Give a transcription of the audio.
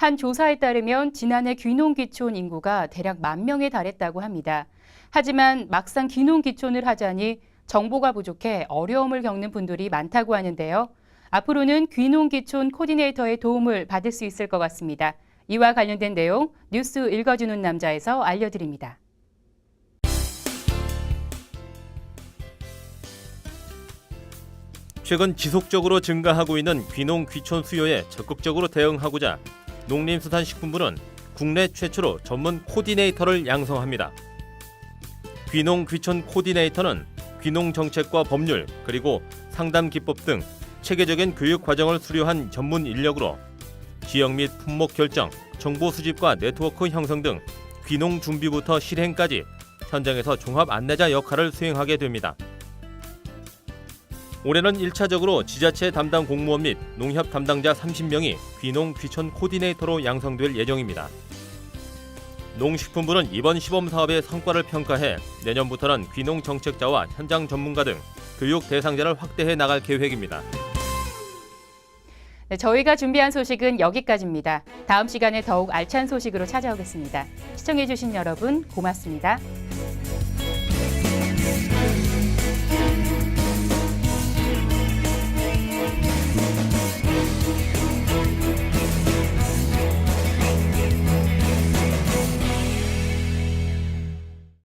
한 조사에 따르면 지난해 귀농귀촌 인구가 대략 만 명에 달했다고 합니다. 하지만 막상 귀농귀촌을 하자니 정보가 부족해 어려움을 겪는 분들이 많다고 하는데요. 앞으로는 귀농귀촌 코디네이터의 도움을 받을 수 있을 것 같습니다. 이와 관련된 내용 뉴스 읽어주는 남자에서 알려드립니다. 최근 지속적으로 증가하고 있는 귀농 귀촌 수요에 적극적으로 대응하고자 농림수산식품부는 국내 최초로 전문 코디네이터를 양성합니다. 귀농 귀촌 코디네이터는 귀농 정책과 법률 그리고 상담 기법 등 체계적인 교육 과정을 수료한 전문 인력으로 지역 및 품목 결정, 정보 수집과 네트워크 형성 등 귀농 준비부터 실행까지 현장에서 종합 안내자 역할을 수행하게 됩니다. 올해는 1차적으로 지자체 담당 공무원 및 농협 담당자 30명이 귀농 귀촌 코디네이터로 양성될 예정입니다. 농식품부는 이번 시범 사업의 성과를 평가해 내년부터는 귀농 정책자와 현장 전문가 등 교육 대상자를 확대해 나갈 계획입니다. 네, 저희가 준비한 소식은 여기까지입니다. 다음 시간에 더욱 알찬 소식으로 찾아오겠습니다. 시청해주신 여러분 고맙습니다.